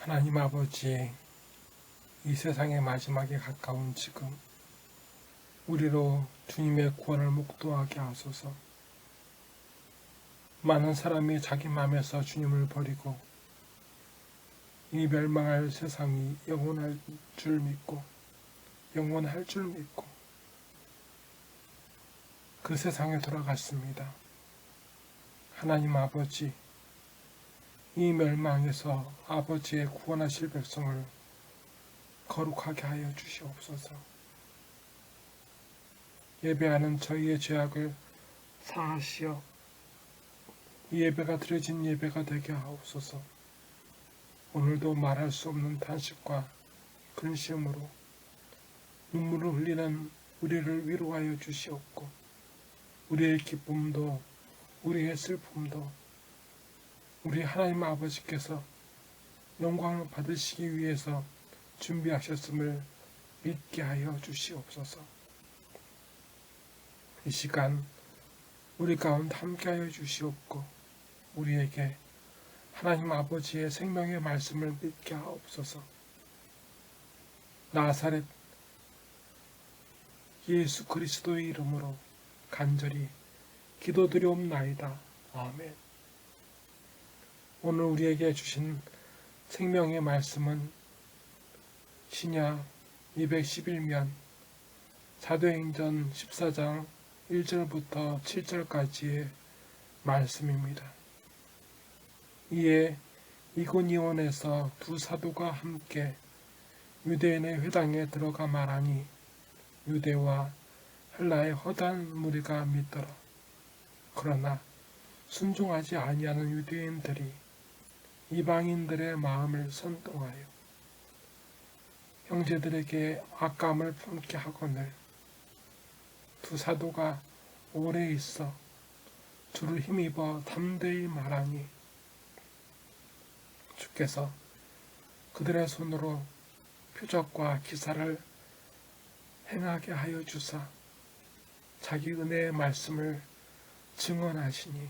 하나님 아버지, 이 세상의 마지막에 가까운 지금, 우리로 주님의 구원을 목도하게 하소서. 많은 사람이 자기 마음에서 주님을 버리고, 이 멸망할 세상이 영원할 줄 믿고, 영원할 줄 믿고, 그 세상에 돌아갔습니다. 하나님 아버지, 이 멸망에서 아버지의 구원하실 백성을 거룩하게 하여 주시옵소서. 예배하는 저희의 죄악을 사하시어 이 예배가 드려진 예배가 되게 하옵소서. 오늘도 말할 수 없는 탄식과 근심으로 눈물을 흘리는 우리를 위로하여 주시옵고 우리의 기쁨도 우리의 슬픔도 우리 하나님 아버지께서 영광을 받으시기 위해서 준비하셨음을 믿게 하여 주시옵소서. 이 시간 우리 가운데 함께하여 주시옵고 우리에게 하나님 아버지의 생명의 말씀을 믿게 하옵소서. 나사렛 예수 그리스도의 이름으로 간절히 기도드리옵나이다. 아멘. 오늘 우리에게 주신 생명의 말씀은 신약 211면 사도행전 14장 1절부터 7절까지의 말씀입니다. 이에 이고니온에서 두 사도가 함께 유대인의 회당에 들어가 말하니 유대와 헬라의 허단 무리가 믿더라. 그러나 순종하지 아니하는 유대인들이 이방인들의 마음을 선동하여 형제들에게 악감을 품게 하거늘 두 사도가 오래 있어 주를 힘입어 담대히 말하니 주께서 그들의 손으로 표적과 기사를 행하게 하여 주사 자기 은혜의 말씀을 증언하시니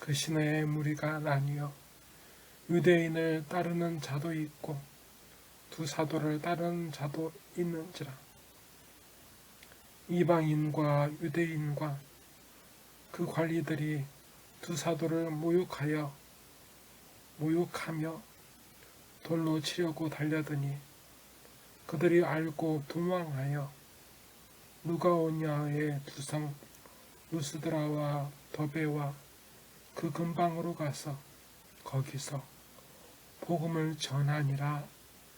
그 시내의 무리가 나뉘어 유대인을 따르는 자도 있고 두 사도를 따르는 자도 있는지라. 이방인과 유대인과 그 관리들이 두 사도를 모욕하여 모욕하며 돌로 치려고 달려드니 그들이 알고 도망하여 누가오냐의 두성 루스드라와 더베와 그 근방으로 가서 거기서 복음을 전하니라.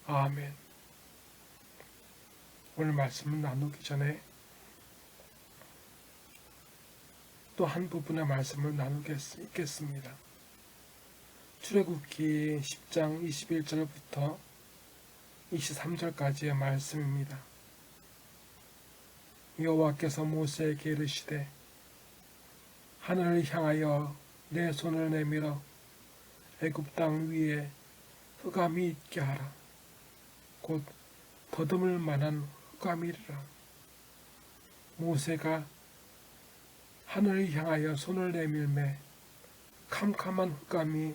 아멘. 오늘 말씀을 나누기 전에 또 한 부분의 말씀을 나누겠습니다. 출애굽기 10장 21절부터 23절까지의 말씀입니다. 여호와께서 모세에게 이르시되 하늘을 향하여 내 손을 내밀어 애굽 땅 위에 흑암이 있게 하라. 곧 더듬을 만한 흑암이리라. 모세가 하늘을 향하여 손을 내밀매 캄캄한 흑암이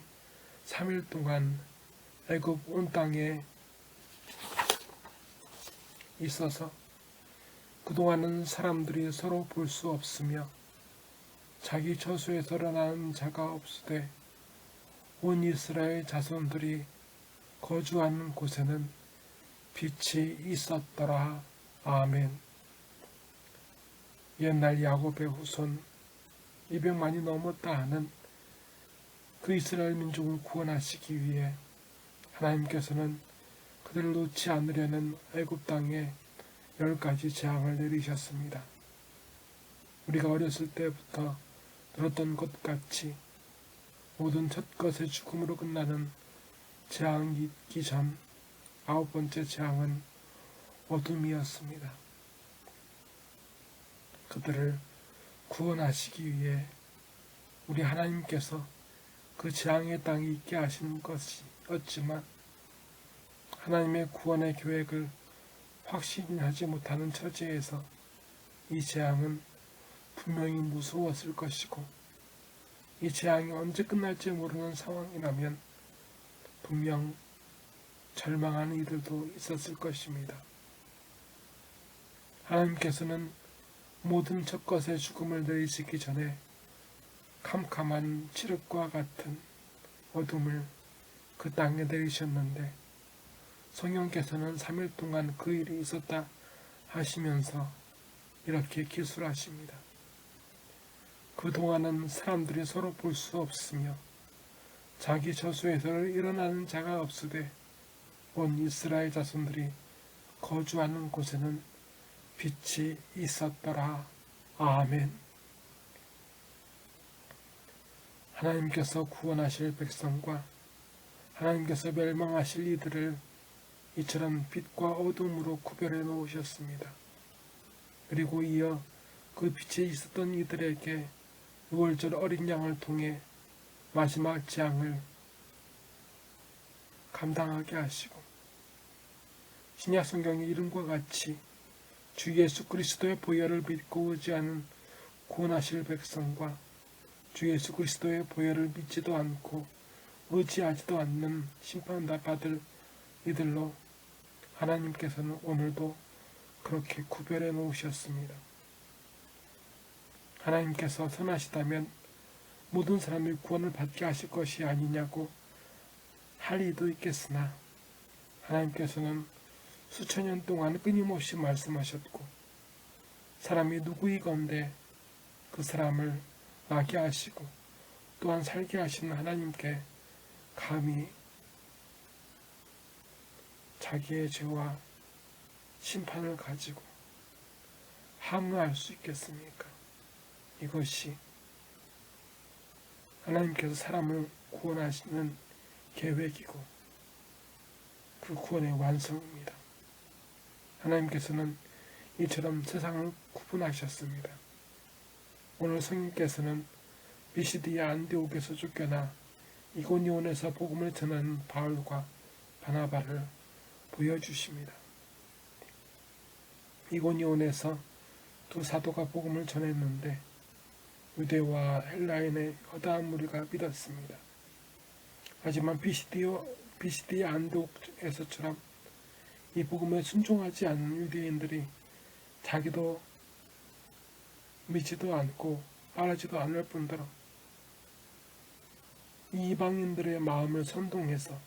3일 동안 애굽 온 땅에 있어서 그동안은 사람들이 서로 볼 수 없으며 자기 처소에서 일어나는 자가 없으되 온 이스라엘 자손들이 거주하는 곳에는 빛이 있었더라. 아멘. 옛날 야곱의 후손 200만이 넘었다 하는 그 이스라엘 민족을 구원하시기 위해 하나님께서는 그들을 놓지 않으려는 애굽 땅에 열 가지 재앙을 내리셨습니다. 우리가 어렸을 때부터 들었던 것 같이 모든 첫 것의 죽음으로 끝나는 재앙이 있기 전 아홉 번째 재앙은 어둠이었습니다. 그들을 구원하시기 위해 우리 하나님께서 그 재앙의 땅에 있게 하신 것이었지만 하나님의 구원의 계획을 확신하지 못하는 처지에서 이 재앙은 분명히 무서웠을 것이고 이 재앙이 언제 끝날지 모르는 상황이라면 분명 절망하는 이들도 있었을 것입니다. 하나님께서는 모든 첫 것의 죽음을 내리시기 전에 캄캄한 칠흑과 같은 어둠을 그 땅에 내리셨는데 성령께서는 3일 동안 그 일이 있었다 하시면서 이렇게 기술하십니다. 그동안은 사람들이 서로 볼 수 없으며 자기 저수에서 일어나는 자가 없으되 온 이스라엘 자손들이 거주하는 곳에는 빛이 있었더라. 아멘. 하나님께서 구원하실 백성과 하나님께서 멸망하실 이들을 이처럼 빛과 어둠으로 구별해 놓으셨습니다. 그리고 이어 그 빛에 있었던 이들에게 6월절 어린 양을 통해 마지막 재앙을 감당하게 하시고 신약 성경의 이름과 같이 주 예수 그리스도의 보혈을 믿고 의지하는 구원하실 백성과 주 예수 그리스도의 보혈을 믿지도 않고 의지하지도 않는 심판다 받을 이들로 하나님께서는 오늘도 그렇게 구별해 놓으셨습니다. 하나님께서 선하시다면 모든 사람이 구원을 받게 하실 것이 아니냐고 할 리도 있겠으나 하나님께서는 수천 년 동안 끊임없이 말씀하셨고 사람이 누구이건데 그 사람을 나게 하시고 또한 살게 하시는 하나님께 감히 자기의 죄와 심판을 가지고 항의할 수 있겠습니까? 이것이 하나님께서 사람을 구원하시는 계획이고 그 구원의 완성입니다. 하나님께서는 이처럼 세상을 구분하셨습니다. 오늘 성님께서는 비시디아 안디옥에서 쫓겨나 이고니온에서 복음을 전하는 바울과 바나바를 보여주십니다. 이고니온에서 두 사도가 복음을 전했는데 유대와 헬라인의 허다한 무리가 믿었습니다. 하지만 비시디오, 비시디 안독에서처럼 이 복음에 순종하지 않는 유대인들이 자기도 믿지도 않고 알아지도 않을 뿐더러 이방인들의 마음을 선동해서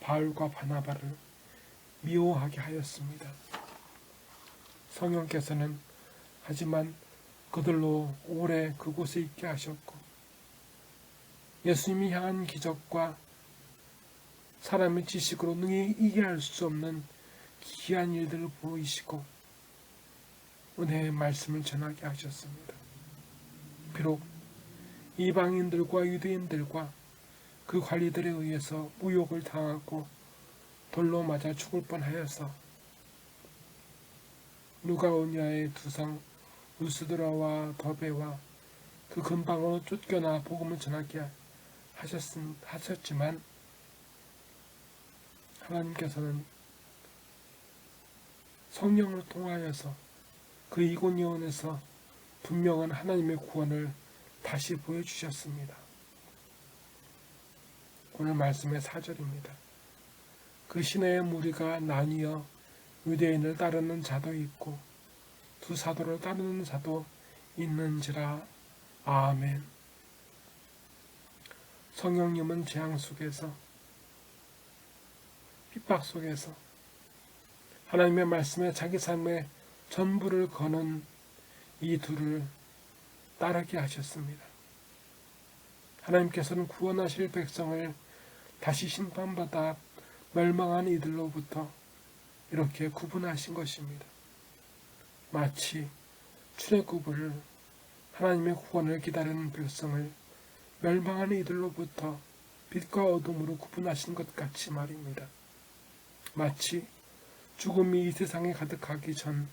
바울과 바나바를 미워하게 하였습니다. 성령께서는 하지만 그들로 오래 그곳에 있게 하셨고 예수님이 향한 기적과 사람의 지식으로 능히 이해할 수 없는 기이한 일들을 보이시고 은혜의 말씀을 전하게 하셨습니다. 비록 이방인들과 유대인들과 그 관리들에 의해서 무욕을 당하고 돌로 맞아 죽을 뻔하여서 누가오니아의 두성 루스드라와 더베와 그 근방으로 쫓겨나 복음을 전하게 하셨, 하셨지만 하나님께서는 성령을 통하여서 그 이고니온에서 분명한 하나님의 구원을 다시 보여주셨습니다. 오늘 말씀의 사절입니다. 그 시내의 무리가 나뉘어 유대인을 따르는 자도 있고 두 사도를 따르는 자도 있는지라 아멘. 성령님은 재앙 속에서 핍박 속에서 하나님의 말씀에 자기 삶의 전부를 거는 이 둘을 따르게 하셨습니다. 하나님께서는 구원하실 백성을 다시 심판받아 멸망한 이들로부터 이렇게 구분하신 것입니다. 마치 출애굽을 하나님의 구원을 기다리는 백성을 멸망한 이들로부터 빛과 어둠으로 구분하신 것 같이 말입니다. 마치 죽음이 이 세상에 가득하기 전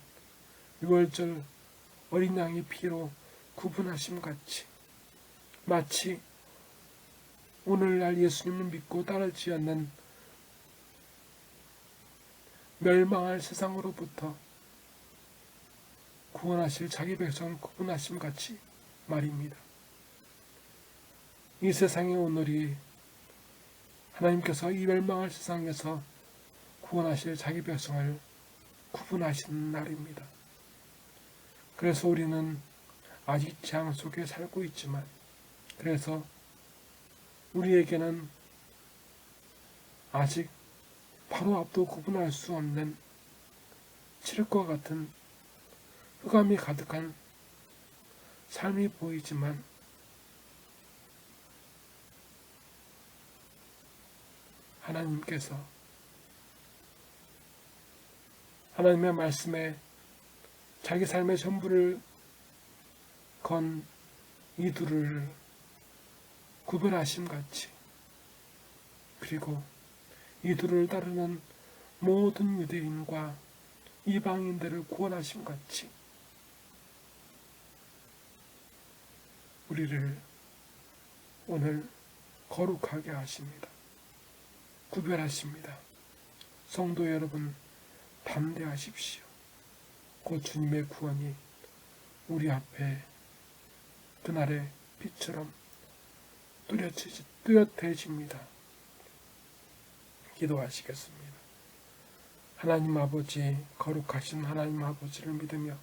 6월절 어린 양의 피로 구분하심 같이 마치 오늘날 예수님을 믿고 따르지 않는 멸망할 세상으로부터 구원하실 자기 백성을 구분하심 같이 말입니다. 이 세상의 오늘이 하나님께서 이 멸망할 세상에서 구원하실 자기 백성을 구분하시는 날입니다. 그래서 우리는 아직 재앙 속에 살고 있지만 그래서 우리에게는 아직 바로 앞도 구분할 수 없는 칠흑과 같은 흑암이 가득한 삶이 보이지만 하나님께서 하나님의 말씀에 자기 삶의 전부를 건 이들을 구별하심 같이 그리고 이들을 따르는 모든 유대인과 이방인들을 구원하심 같이 우리를 오늘 거룩하게 하십니다. 구별하십니다. 성도 여러분, 담대하십시오. 곧 주님의 구원이 우리 앞에 그날의 빛처럼 뚜렷해지, 뚜렷해집니다. 기도하시겠습니다. 하나님 아버지, 거룩하신 하나님 아버지를 믿으며,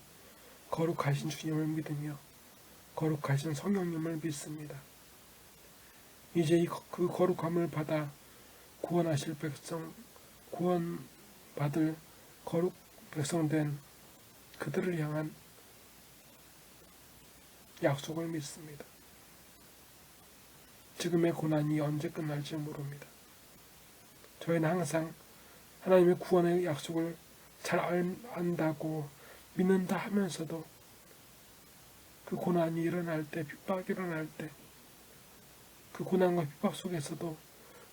거룩하신 주님을 믿으며, 거룩하신 성령님을 믿습니다. 이제 그 거룩함을 받아 구원하실 백성, 구원받을 거룩 백성된 그들을 향한 약속을 믿습니다. 지금의 고난이 언제 끝날지 모릅니다. 저희는 항상 하나님의 구원의 약속을 잘 알- 안다고 믿는다 하면서도 그 고난이 일어날 때, 핍박이 일어날 때, 그 고난과 핍박 속에서도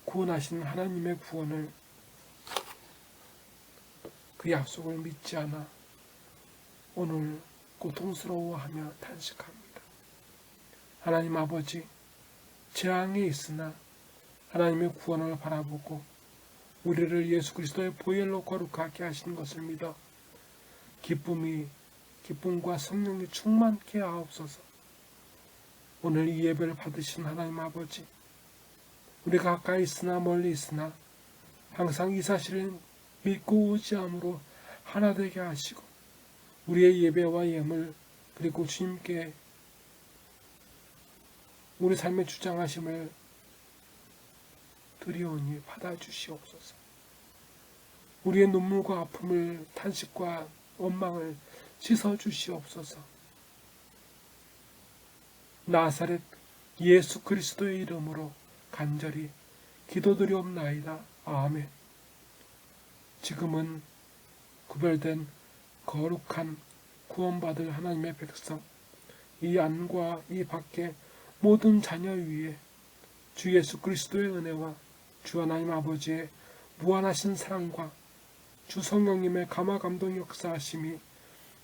구원하신 하나님의 구원을 그 약속을 믿지 않아 오늘 고통스러워하며 탄식합니다. 하나님 아버지, 재앙에 있으나 하나님의 구원을 바라보고 우리를 예수 그리스도의 보혈로 거룩하게 하신 것을 믿어 기쁨이 기쁨과 성령이 충만케 하옵소서. 오늘 이 예배를 받으신 하나님 아버지, 우리가 가까이 있으나 멀리 있으나 항상 이 사실을 믿고 오지함으로 하나 되게 하시고 우리의 예배와 예물 그리고 주님께 우리 삶의 주장하심을 드리오니 받아주시옵소서. 우리의 눈물과 아픔을 탄식과 원망을 씻어 주시옵소서. 나사렛 예수 그리스도의 이름으로 간절히 기도드리옵나이다. 아멘. 지금은 구별된 거룩한 구원받을 하나님의 백성, 이 안과 이 밖의 모든 자녀 위에 주 예수 그리스도의 은혜와 주 하나님 아버지의 무한하신 사랑과 주 성령님의 감화 감동 역사하심이